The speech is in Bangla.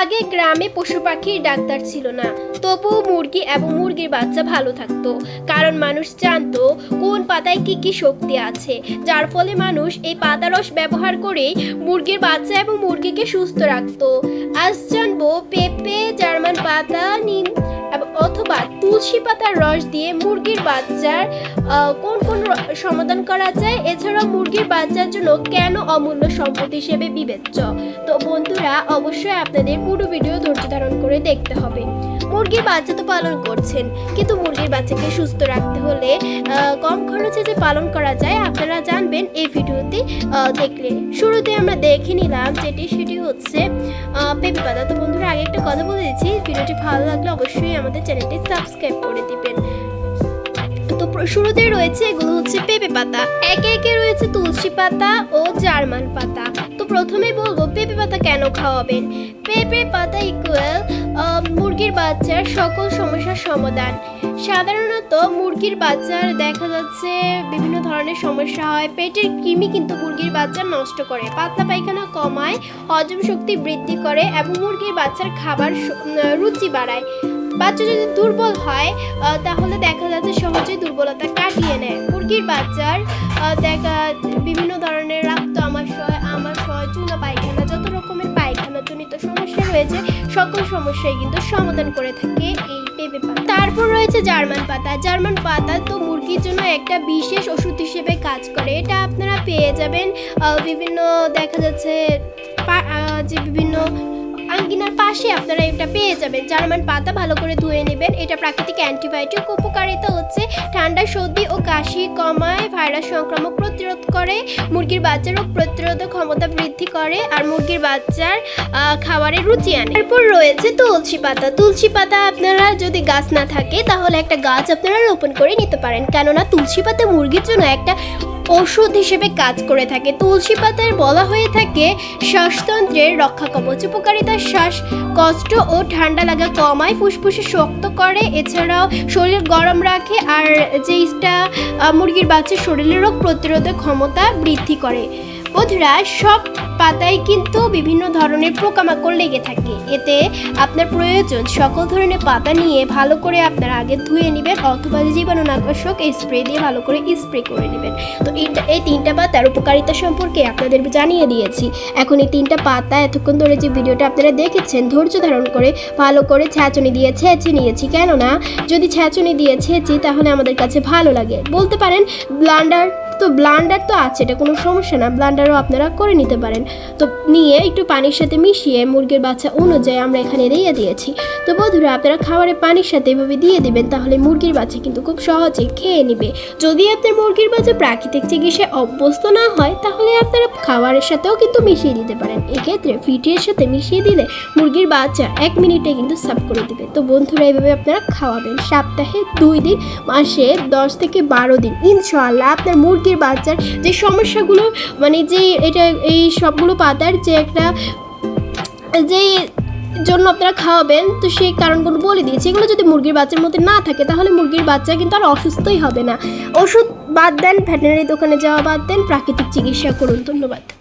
আগে গ্রামে পশু পাখির ডাক্তার ছিল না। তবুও মুরগি এবং মুরগির বাচ্চা ভালো থাকতো। কারণ মানুষ জানত কোন পাতায় কি কি শক্তি আছে। যার ফলে মানুষ এই পাতা রস ব্যবহার করে মুরগির বাচ্চা এবং মুরগিকে সুস্থ রাখতো। আজ তুলসী পাতার রস দিয়ে মুরগির বাচ্চার কোন কোন সমাধান করা যায়? এছাড়াও মুরগির বাচ্চার জন্য কেন অমূল্য সম্পদ হিসেবে বিবেচ্য? তো বন্ধুরা, অবশ্যই আপনাদের পুরো ভিডিও ধৈর্য ধারণ করে দেখতে হবে। মুরগির বাচ্চা তো পালন করছেন। কিন্তু মুরগির বাচ্চাকে সুস্থ রাখতে হলে কম খরচে যে পালন করা যায়, আপনারা জানবেন এই ভিডিওতে দেখলে। শুরুতে আমরা দেখে নিলাম যেটি, সেটি হচ্ছে পেঁপে পাতা। তো বন্ধুরা, আগে একটা কথা বলে দিচ্ছি, ভিডিওটি ভালো লাগলে অবশ্যই আমাদের চ্যানেলটি সাবস্ক্রাইব করে দিবেন। তো শুরুতে রয়েছে এগুলো হচ্ছে পেঁপে পাতা। একে একে রয়েছে তুলসী পাতা ও জার্মান পাতা। প্রথমে বলব পেঁপে পাতা কেন খাওয়াবেন? পেঁপে পাতা ইকুয়াল মুরগির বাচ্চার সকল সমস্যার সমাধান। সাধারণত মুরগির বাচ্চার দেখা যাচ্ছে বিভিন্ন ধরনের সমস্যা হয়। পেটের কৃমি কিন্তু মুরগির বাচ্চা নষ্ট করে। পাতলা পায়খানা কমায়, হজম শক্তি বৃদ্ধি করে এবং মুরগির বাচ্চার খাবার রুচি বাড়ায়। বাচ্চা যদি দুর্বল হয় তাহলে দেখা যাচ্ছে সহজেই দুর্বলতা কাটিয়ে নেয়। মুরগির বাচ্চার দেখা, বিভিন্ন ধরনের রয়েছে, সকল সমস্যাই কিন্তু সমাধান করে থাকে এই পেঁপে পাতা। তারপর রয়েছে জার্মান পাতা। জার্মান পাতা তো মুরগির জন্য একটা বিশেষ ওষুধ হিসেবে কাজ করে। এটা আপনারা পেয়ে যাবেন বিভিন্ন দেখা যাচ্ছে যে বিভিন্ন আঙ্গিনার পাশে আপনারা এটা পেয়ে যাবেন। জার্মান পাতা ভালো করে ধুয়ে নেবেন। এটা প্রাকৃতিক অ্যান্টিবায়োটিক, উপকারিতা হচ্ছে ঠান্ডা, সর্দি ও কাশি কমায়, ভাইরাস সংক্রামক প্রতিরোধ করে, মুরগির বাচ্চার রোগ প্রতিরোধ ক্ষমতা বৃদ্ধি করে আর মুরগির বাচ্চার খাবারের রুচি আনে। এরপর রয়েছে তুলসী পাতা। তুলসী পাতা আপনারা যদি গাছ না থাকে, তাহলে একটা গাছ আপনারা রোপণ করে নিতে পারেন। কেননা তুলসী পাতা মুরগির জন্য একটা ওষুধ হিসেবে কাজ করে থাকে। তুলসী পাতার বলা হয়ে থাকে, শ্বাসতন্ত্রের রক্ষা কবচ উপকারিতা শ্বাস, কষ্ট ও ঠান্ডা লাগা কমায়, ফুসফুসে শক্ত করে। এছাড়াও শরীর গরম রাখে আর যেইটা মুরগির বাচ্চার শরীরের রোগ প্রতিরোধের ক্ষমতা বৃদ্ধি করে। বন্ধুরা সব পাতায় কিন্তু বিভিন্ন ধরনের পোকামাকড় লেগে থাকে। এতে আপনার প্রয়োজন সকল ধরনের পাতা নিয়ে ভালো করে আপনারা আগে ধুয়ে নেবেন অথবা জীবাণুনাশক স্প্রে দিয়ে ভালো করে স্প্রে করে নেবেন। তো এই তিনটা পাতার উপকারিতা সম্পর্কে আপনাদের জানিয়ে দিয়েছি। এখন এই তিনটা পাতা এতক্ষণ ধরে যে ভিডিওটা আপনারা দেখেছেন, ধৈর্য ধারণ করে ভালো করে ছ্যাঁচনি দিয়ে ছেঁচে নিয়েছি। কেননা, যদি ছ্যাঁচনি দিয়ে ছেঁচি তাহলে আমাদের কাছে ভালো লাগে। বলতে পারেন ব্লান্ডার তো ব্লান্ডার তো আছে, এটা কোনো সমস্যা না, ব্লান্ডারও আপনারা করে নিতে পারেন। তো নিয়ে একটু পানির সাথে মিশিয়ে মুরগির বাচ্চা অনুযায়ী আমরা এখানে দিয়ে দিয়েছি। তো বন্ধুরা, আপনারা খাবারের পানির সাথে এভাবে দিয়ে দেবেন, তাহলে মুরগির বাচ্চা কিন্তু খুব সহজে খেয়ে নেবে। যদি আপনার মুরগির বাচ্চা প্রাকৃতিক চিকিৎসায় অভ্যস্ত না হয়, তাহলে আপনারা খাবারের সাথেও কিন্তু মিশিয়ে দিতে পারেন। এক্ষেত্রে ফিটের সাথে মিশিয়ে দিলে মুরগির বাচ্চা এক মিনিটে কিন্তু সার্ভ করে দেবে। তো বন্ধুরা এইভাবে আপনারা খাওয়াবেন সপ্তাহে দুই দিন, মাসে দশ থেকে বারো দিন। ইনশাআল্লাহ আপনার মুরগির বাচ্চার যে সমস্যাগুলো মানে যে এটা, এই সবগুলো পাতার যে একটা যেই জন্য আপনারা খাওয়াবেন, তো সেই কারণগুলো বলে দিয়েছি। এগুলো যদি মুরগির বাচ্চার মধ্যে না থাকে, তাহলে মুরগির বাচ্চা কিন্তু আর অসুস্থই হবে না। ওষুধ বাদ দেন ভেটেনারি দোকানে যাওয়া বাদ দেন, প্রাকৃতিক চিকিৎসা করুন। ধন্যবাদ।